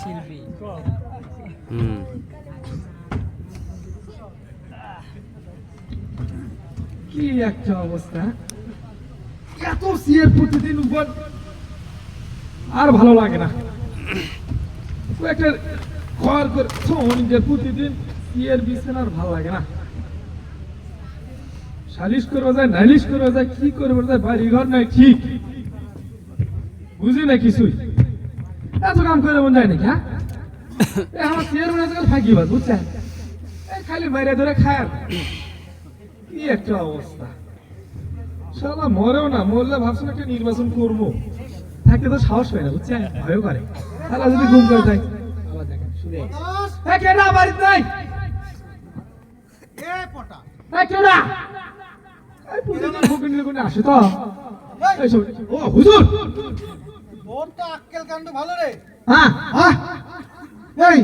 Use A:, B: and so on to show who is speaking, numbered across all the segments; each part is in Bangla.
A: শিল্পী
B: হুম
C: কি একটা অবস্থা এত সিয়ের প্রতিদিন উপর আর ভালো লাগে না ও একটা ঘর করে নিজের প্রতিদিন সিয়ের বিছানা আর ভালো লাগে না? সালিশ করব যায়, নালিশ করব যায়, কি করব যায় বাড়ি ঘর নাই, ঠিক। বুঝি না কিছুই? এত কাম করে মন যায় নাকি হ্যাঁ? আমার মনে হয় ফাঁকি বাজ বুঝছেন? খালি বাইরে ধরে খায় কি। একটা অবস্থা। শালা মরেও না, মরলে ভাবছেন একটা নির্বাচন করব। থাকতে তো সাহস হয় না, বুঝছেন? ভয় করে। শালা যদি ঘুম করে যায়। আবার দেখেন, শুনে। এই কেডা বাড়িতে নাই এই কেডা এই প্রতিদিন ফকির কোনে আসে তো। এই। শোন, ও হুজুর।
D: ওর তো আক্কেল কাণ্ড ভালো রে।
C: হ্যাঁ
D: আহ! এই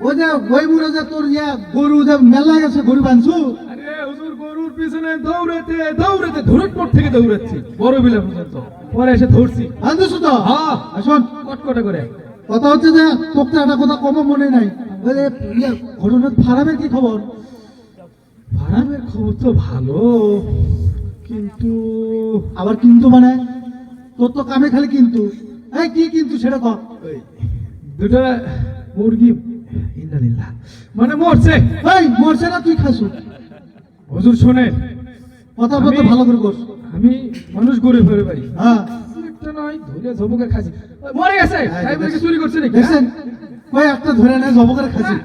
D: ও যে বই যে তোর গরু যে মেলা গেছে গরু বানছু।
C: আরে হুজুর গরুর পিছনে দৌড়াতে দৌড়াতে ধুরটপট থেকে দৌড়াচ্ছি। বড় বিলা পর্যন্ত। পরে এসে ধরছি।
D: তো
C: হ্যাঁ।
D: শোন।
C: কটকটে করে।
D: কথা হচ্ছে যে তোকে একটা কথা কম মনে নাই। ইয়া ঘটনার ফারামের কি খবর?
C: ভাড়ামের খবর তো ভালো কিন্তু
D: আবার কিন্তু মানে? তোর তো কামে খালি কিন্তু। এই কি কিন্তু সেটা কর।
C: দুটা মুরগি ইন্দালিল্লাহ মানে মরছে।
D: এই মরছে না তুই খাসু।
C: হুজুর শোনেন।
D: কথা বলতে ভালো করে বস।
C: আমি মানুষ ঘুরে ফিরে পারি।
D: হ্যাঁ।
C: একটা নয় ধরে ঝবুকে খাসি। মরে গেছে। তাই বলে চুরি করছে নাকি?
D: দেখছেন? কই একটা ধরে নেয় জবকের খাসি।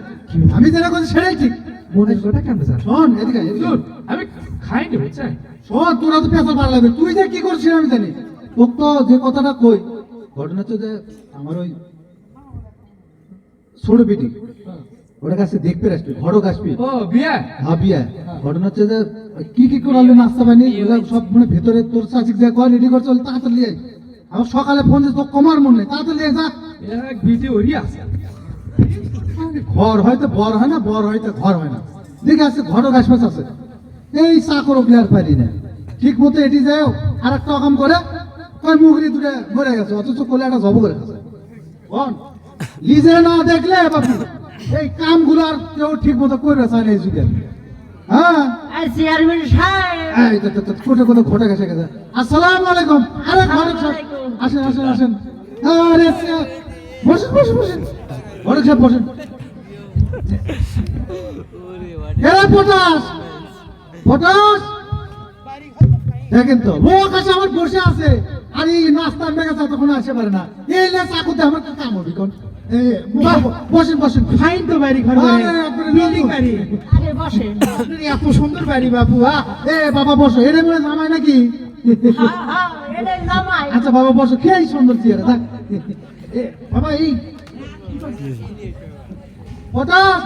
D: আমি যেটা করছি সেটাই ঠিক।
C: মনের কথা কেন স্যার
D: শোন এদিকে।
C: আমি বুঝছেন
D: শোন তোরা তো পেঁচা পার লাগবে তুই যে কি করছিস আমি জানি। তোর তো যে কথাটা কই ঘটনা তো যে আমার ওই ছোট ওটা কাছে দেখতে আসবি আসবি।
C: ও বিয়া?
D: ভাবিয়া ঘটনা হচ্ছে যে কি কি করালো নাস্তা বানি সব মানে ভেতরে তোর চাচিক যা কর রেডি করে চল তাড়াতাড়ি আয়। আমার সকালে ফোন দিয়ে তোর কমার মন নেই তাড়াতাড়ি যা।
C: এক বিটি ওরি আছে।
D: ঘর হয়তো বর হয় না? বর হয়তো ঘর হয় না। দেখে আছে ঘটক আশপাশ আছে। এই চা করো প্লেয়ার পারি না। ঠিক মতো এটি যায় আর একটা অকাম করে কয় মুগরি দুটো মরে গেছে অথচ কোলে একটা জব করে গেছে। লিজে না দেখলে বাবু এই কামগুলো আর কেউ ঠিক মতো করে চায় না এই যুগে। হ্যাঁ?
A: চেয়ারম্যান সাহেব।
D: এই তো তো- তো কোটে কোটে ঘটে গেছে গেছে। আসসালামু আলাইকুম। আরে সাহেব আসেন আসেন আসেন। আরে বসেন বসেন বসেন। সাহেব বসেন। এরা পটাশ। পটাশ? দেখেন তো লোক আছে আমার বসে আছে। আর এই নাস্তা মেঘা চা তখন আসতে পারে না। এই লে চাকুতে আমার কি কাম হবে কোন? বসেন বসেন।
C: ফাইন তো বাড়ি ঘর বিল্ডিং বাড়ি।
A: আরে বসে
D: এত সুন্দর বাড়ি বাপু এ বাবা বসো। এটা মনে জামাই নাকি? আচ্ছা বাবা বসো। কে এই সুন্দর চেয়ারে থাক। বাবা এই। পটাশ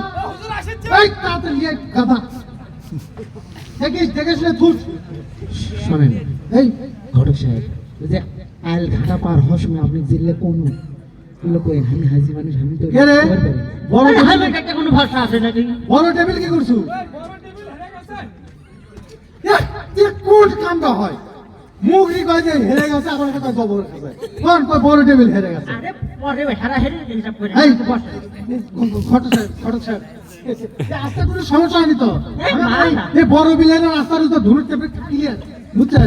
D: এই নিয়ে গাধা। দেখিস
E: শোনেন
D: এই
E: ঘটক সাহেব যে আইল ঘাটা পার হওয়ার সময় আপনি জিল্লে কোন লোক আমি হাজি মানুষ আমি তো
D: কে রে?
E: খবর পাই।
D: বড় টেবিল-
A: হেলমেট কোনো ভাষা আছে নাকি?
D: বড় টেবিল কি করছু? কোন কামটা হয়? মুগরি কয় যে হেরে গেছে আমার কথা জবর গেছে কোন বড় টেবিল হেরে গেছে।
A: আরে পরে সারা হেরে হিসাব করে।
D: এই
A: বসে।
D: ঘটক সাহেব ঘটক সাহেব রাস্তা সমস্যা হয়নি তো বড় বিলের রাস্তার তো ধুনুর টেবিল ক্লিয়ার হচ্ছে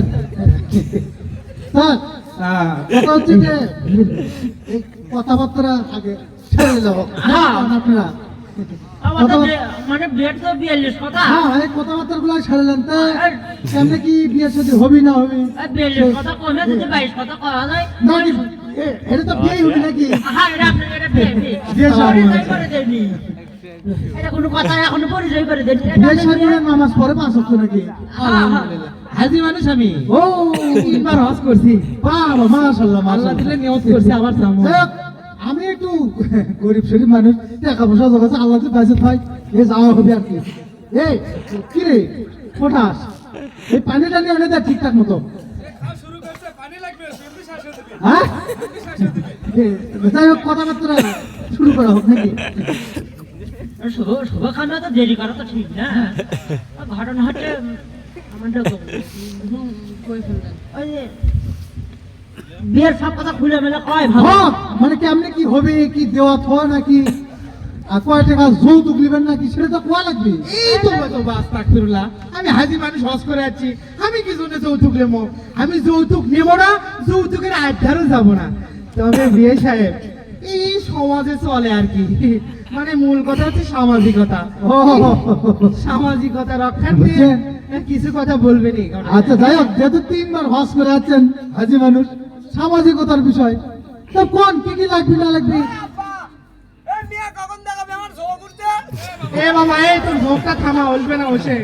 D: যে কথাবার্তা আগে ছেড়ে যাব
A: হ্যাঁ।
D: আপনারা
A: মানে বিয়ের
D: হ্যাঁ কথাবার্তা গুলো ছাড়লেন তো কি বিয়ে সাথে হবি না হবি এটা তো বিয়ে হবি নাকি?
A: হ্যাঁ এটা আপনার এটা বিয়ে বিয়ে।
D: বিয়ে শাদী
A: পরিচয় করে দেয়নি। এটা কোনো কথা এখনও পরিচয় করে দেয়নি। এটা
D: বিয়ে
A: আমাদের
D: সাথে
A: বিয়ে-
D: নামাজ পড়ে পাঁচ হচ্ছে নাকি।
E: হাজি মানুষ আমি।
D: ও
E: তিনবার হজ করছি।
D: বাবা মাশাআল্লাহ
E: আল্লাহ
D: মাশাআল্লাহ
E: দিলে নিয়ত করছি আবার যাব।
D: আমি একটু গরিব শরীফ মানুষ টাকা পয়সা জোগাছে আল্লাহ পাইছে ভাই এ যাওয়া হবে আর কি। এই কি রে? পটাশ। এই পানিটা নিয়ে এনে দেয় ঠিকঠাক মতো। যাই হোক কথাবার্তা শুরু করা হোক নাকি?
A: তো দেরি করা তো ঠিক না। ঘটনা হচ্ছে আমাদের ওই যে বিয়ের সব কথা খুলে মেলা কয়
D: ভাব? মানে কেমনি কি হবে কি দেওয়া থ নাকি? কয় টাকা যৌতুক নেবেন নাকি সেটা তো কোয়া লাগবে?
E: এই তো তো বাস তাকফিরুল্লাহ। আমি হাজি মানুষ হজ করে আমি কি জন্য যৌতুক নেব? আমি যৌতুক নেব না যৌতুকের আড্ডারও যাব না। তবে বিয়ে সাহেব এই সমাজে চলে আর কি। মানে মূল কথা হচ্ছে সামাজিকতা। সামাজিকতা রক্ষার্থে? কিছু কথা বলবেনই।
D: আচ্ছা যাই হোক যেহেতু তিনবার হজ করে আছেন হাজি মানুষ সামাজিকতার বিষয় তো কোন কি কি লাগবে না লাগবে?
E: এ মামা এই তোর ভোগটা থামা উঠবে না বসে।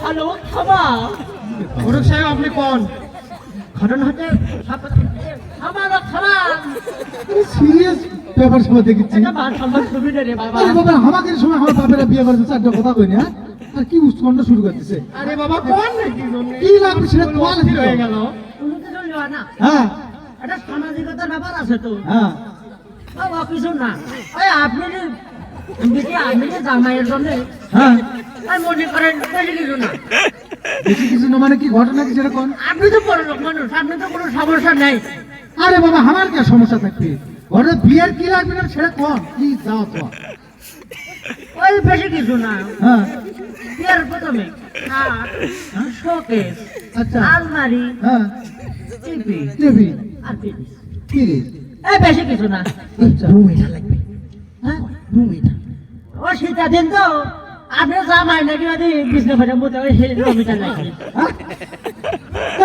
A: খালো খাবা
E: মোরক সাহেব আপনি কোন?
A: ঘটনা হচ্ছে কথা খাবা
D: সিরিয়াস পেপার সময় দেখেছি।
A: বাবা।
D: আমাকে সময় আমার বাপেরা বিয়ে করেছে চারটা কথা কই না আর কি উৎকণ্ঠ শুরু করতেছে।
E: আরে বাবা কোন
D: কি লাগবে সেটা তো বল।
E: হয়ে গেল।
D: হ্যাঁ।
A: এটা সামাজিকতার ব্যাপার আছে তো।
D: হ্যাঁ।
A: বাবা কিছু না। আপনি জামাইয়ের জন্য।
D: হ্যাঁ।
A: মনে করেন বেশি কিছু না।
D: বেশি কিছু না মানে কি ঘটনা কি সেটা
A: আপনি তো বড় লোক মানুষ আপনি তো কোনো সমস্যা নাই।
D: আরে বাবা আমার কি সমস্যা থাকবে? ঘরে বিয়ের কি লাগবে না সেটা কোন? কি যাও তো
A: ওই বেশি কিছু না।
D: হ্যাঁ।
A: বিয়ের প্রথমে শোকেস
D: আচ্ছা।
A: আলমারি
D: হ্যাঁ।
A: TV
D: TV.
A: আর ফ্রিজ
D: কি রে
A: এই বেশি কিছু না।
D: আচ্ছা।
E: রুম এটা লাগবে।
A: হ্যাঁ।
E: রুম এটা।
A: ও শীতা দিন তো। আপনি জামাই নাকি ওই বিষ্ণু ফেটে মতো ওই সেই
D: হ্যাঁ?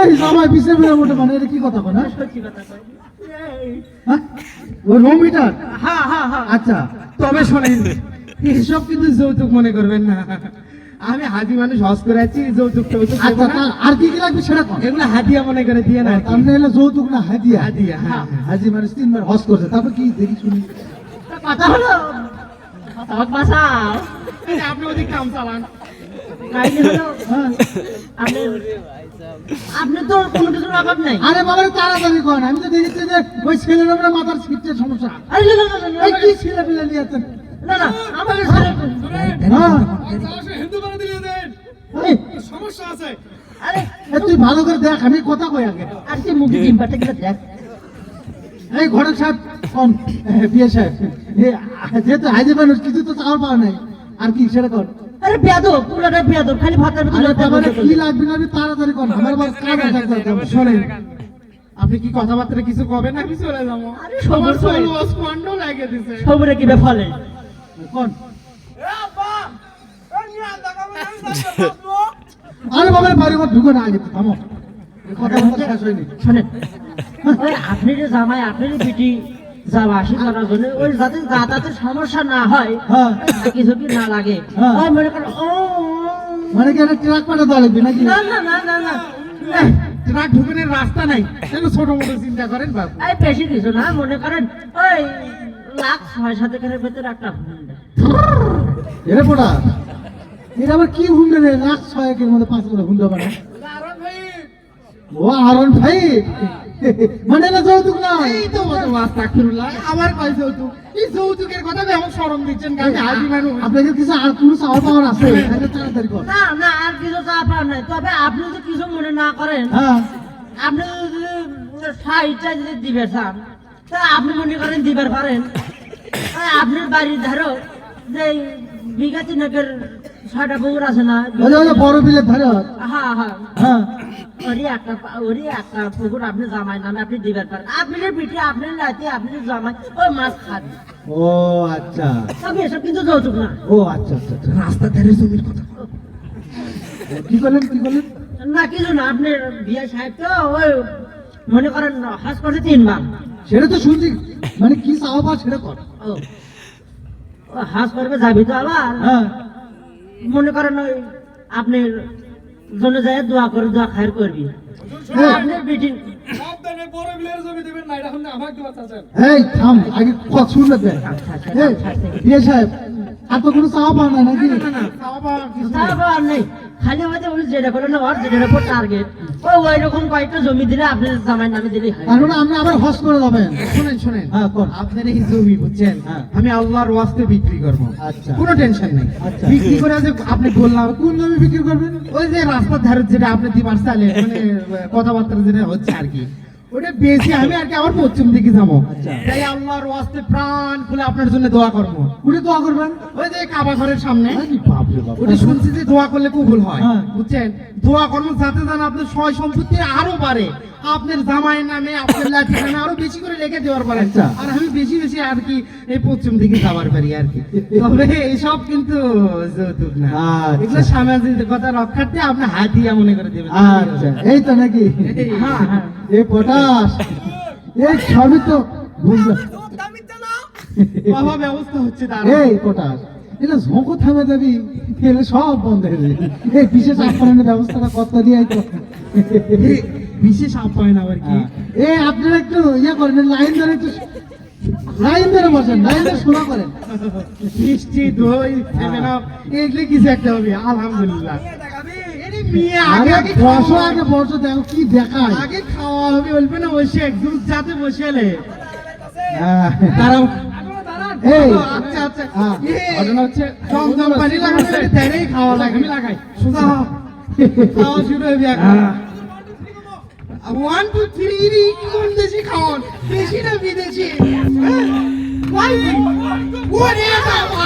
D: এই জামাই মানে এটা কি কথা কোন
A: সত্যি কথা কই। এই,
D: হ্যাঁ রুম
A: হ্যাঁ হ্যাঁ হ্যাঁ।
D: আচ্ছা
E: তবে শোনেন এসব কিন্তু যৌতুক মনে করবেন না। আমি হাজি মানুষ হজ করে আছি যৌতুক টৌতুক
D: আচ্ছা আর কি কি লাগবে সেটা
E: এগুলো হাদিয়া মনে করে দিয়ে না।
D: আপনি হলো যৌতুক না হাদিয়া
E: হাদিয়া হ্যাঁ
D: হাজি মানুষ তিনবার হজ করছে তারপর কি দেখি শুনি।
A: কথা হলো
E: আপনি ওদিক কাম চালান
A: আপনি তো কোনো কিছুর অভাব নাই
D: আরে বাবা তাড়াতাড়ি করেন আমি তো দেখেছি যে ওই ছেলের উপরে মাথার ছিটছে সমস্যা
A: আরে
D: কি ছেলে পিলে নিয়ে
A: না না আমাকে
C: হিন্দু করে দিলে দেন সমস্যা আছে
A: আরে
D: তুই ভালো করে দেখ আমি কথা কই আগে
A: আর কি মুখে ডিম পাটে দেখ
D: এই ঘরের সাহেব কম বিয়ে সাহেব যেহেতু হাজি মানুষ কিছু তো চাওয়ার পাওয়া নাই। আর কি সেটা কর।
A: আরে বেয়াদব পুরোটা বেয়াদব খালি ভাতার ভিতরে
D: কি লাগবে না আমি তাড়াতাড়ি কর আমার আবার কাজ আছে
E: শোনেন আপনি কি কথাবার্তা কিছু চলে যাব।
A: আরে সবর
E: স্পন্ড দিছে।
A: সবরে কি ফলে?
D: কোন? আরে বাবা বাড়ি ঘর ঢুকে না আগে থামো। কথা বলা
A: শোনেন ওই আপনি যে জামাই আপনি যে পিটি যাওয়া করার জন্য ওই যাতে যাতায়াতের সমস্যা না হয়
D: হ্যাঁ।
A: ঝাঁকি না লাগে। ওই মনে করেন ও।
D: মানে কি একটা ট্রাক পাঠা লাগবে নাকি?
A: না না না না না।
E: ট্রাক ঢুকানোর রাস্তা নাই। ছোট মোটো চিন্তা করেন বাবু
A: এই বেশি কিছু না মনে করেন ওই লাখ ছয় সাত এখানের ভেতরে একটা হুন্ডা।
D: এরে পোড়া এটা আবার কি হুন্ডা রে? লাখ ছয়েকের মধ্যে পাঁচ করে হুন্ডা বানা ও আরন ভাই মানে না যৌতুক না
E: এই তো মতো মাছ আবার কয় যৌতুক? এই যৌতুকের কথা শরম দিচ্ছেন কেন? আমি হাজি মানুষ
D: আপনাদের কিছু আর কোনো চাওয়ার পাওয়ার আছে? তাড়াতাড়ি কর।
A: না না আর কিছু চা পাওয়ার নাই। তবে আপনি যদি কিছু মনে না করেন
D: হ্যাঁ।
A: আপনি যদি সাইডটা যদি দিবে চান তা আপনি মনে করেন দিবার পারেন। ওই আপনার বাড়ির ধারো যে বিঘা তিনকের ছয়টা পুকুর আছে না
D: বড় বিলের ধারে হয়।
A: হ্যাঁ। হ্যাঁ। একটা পুকুর আপনি জামাই নামে আপনি দিবার পারেন আপনি পিঠে আপনি রাতে আপনি জামাই ওই মাছ খান
D: ও আচ্ছা।
A: তবে এসব কিন্তু যৌতুক না।
D: ও আচ্ছা আচ্ছা আচ্ছা।
E: রাস্তা ধারে জমির কথা।
D: কি করলেন কি করলেন
A: না কিছু না আপনি বিয়ে সাহেব তো ওই মনে করেন হাস করছে তিনবার
D: সেটা তো শুনছি। মানে কি চাওয়া সেটা কর।
A: হাস করবে যাবি তো আবার।
D: হ্যাঁ।
A: মনে করেন ওই আপনি জন্য যায় দোয়া করে দোয়া খায়ের করবি। আপনি বিটি
C: সাবধানে বড় বিলের জমি দেবেন না এটা এখন আমাকে দেওয়া চাচ্ছেন
D: এই থাম আগে কথা শুনলে দেখ
A: আচ্ছা, আচ্ছা,
D: এই
A: আচ্ছা,
D: সাহেব আর কোনো চাওয়া পাওয়া নাই নাকি?
E: না পাওয়া নেই।
A: খালি আমাদের উনি যেটা করে না ওর যেটার উপর টার্গেট ও ওই রকম কয়েকটা জমি দিলে আপনার জামাই নামে দিলেই হয়।
D: তার মানে আবার হস করে যাবেন।
E: শুনেন শুনেন।
D: হ্যাঁ, কোন?
E: আপনার এই জমি বুঝছেন?
D: হ্যাঁ।
E: আমি আল্লাহর ওয়াস্তে বিক্রি করব।
D: আচ্ছা।
E: কোনো টেনশন নেই।
D: আচ্ছা।
E: বিক্রি করে যে আপনি বললাম
D: কোন জমি বিক্রি করবেন?
E: ওই যে রাস্তার ধারে যেটা আপনি দিবার চালে মানে কথাবার্তা যেটা হচ্ছে আর কি। ওটা বেশি আমি আর কি আমার পশ্চিম দিকে যাব
D: আচ্ছা।
E: তাই আল্লাহর ওয়াস্তে প্রাণ খুলে আপনার জন্য দোয়া করব
D: উনি দোয়া করবেন
E: ওই যে কাবা ঘরের সামনে। ওটা শুনছি যে দোয়া করলে কবুল হয়
D: হ্যাঁ।
E: বুঝছেন দোয়া কর্ম যাতে যেন আপনার সয় সম্পত্তি আরও বাড়ে আপনার জামাইয়ের নামে আপনার লাঠির নামে আরও বেশি করে লেখে দেওয়ার পারে
D: আচ্ছা।
E: আর আমি বেশি বেশি আর কি এই পশ্চিম দিকে যাবার পারি আর কি তবে এইসব কিন্তু যৌতুক না
D: আচ্ছা।
E: এগুলো সামাজিকতা রক্ষার্থে আপনি হাতিয়া মনে করে দেবেন
D: আচ্ছা এই তো নাকি
E: হ্যাঁ, হ্যাঁ।
D: এই পটাশ এই সবই তো বুঝলাম
E: বাবা ব্যবস্থা হচ্ছে
D: এই পটাশ এটা ঝোঁকো থামে যাবি সব বন্ধ হয়ে যাবে। এই বিশেষ আপ্যায়নের ব্যবস্থাটা কত দিয়ে তো।
E: বিশেষ আপ্যায়ন আবার কি?
D: হ্যাঁ। আপনারা একটু ইয়ে করেন লাইন ধরে একটু লাইন ধরে বসেন লাইন ধরে শোনা করেন।
E: মিষ্টি দই সেভেন আপ এগুলো কিছু একটা হবে আলহামদুলিল্লাহ। এরে আগে
D: আগে
E: আগে
D: বসো
E: খাওয়া-
D: আগে বসো দেখো কি দেখায়
E: আগে খাওয়া হবে বলবে না বসে একদম যাতে বসে এলে
D: হ্যাঁ।
E: দাঁড়াও
D: এই
E: আচ্ছা আচ্ছা
D: হ্যাঁ,
C: ঘটনা হচ্ছে
E: পানি খাওয়া লাগে
C: আমি লাগাই
E: সোজা খাওয়া শুরু হবে এখন
C: হ্যাঁ।
E: ওয়ান টু থ্রি কোন দেশি খাওয়ান দেশি না বিদেশি ওরে বাবা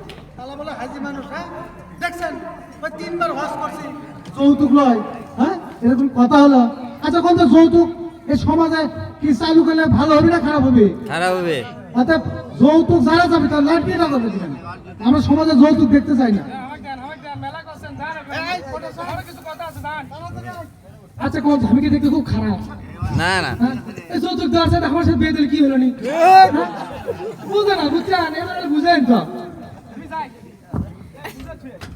D: লয় হ্যাঁ? এরকম কথা হলো। আচ্ছা কোন তো যৌতুক? এই সমাজে কি চালু করলে ভালো হবে না খারাপ হবে?
B: খারাপ হবে।
D: অর্থাৎ যৌতুক যারা যাবে তার যাবে আমরা সমাজে যৌতুক দেখতে চাই না।
C: আচ্ছা কোন ঝামিকে দেখতে খুব খারাপ।
B: না না।
C: হ্যাঁ? এই যৌতুক দেওয়ার সাথে আমার সাথে বিয়ে দিলে কি হলো নি? বুঝে না বুঝছেন এবারে বুঝেন তো। আছে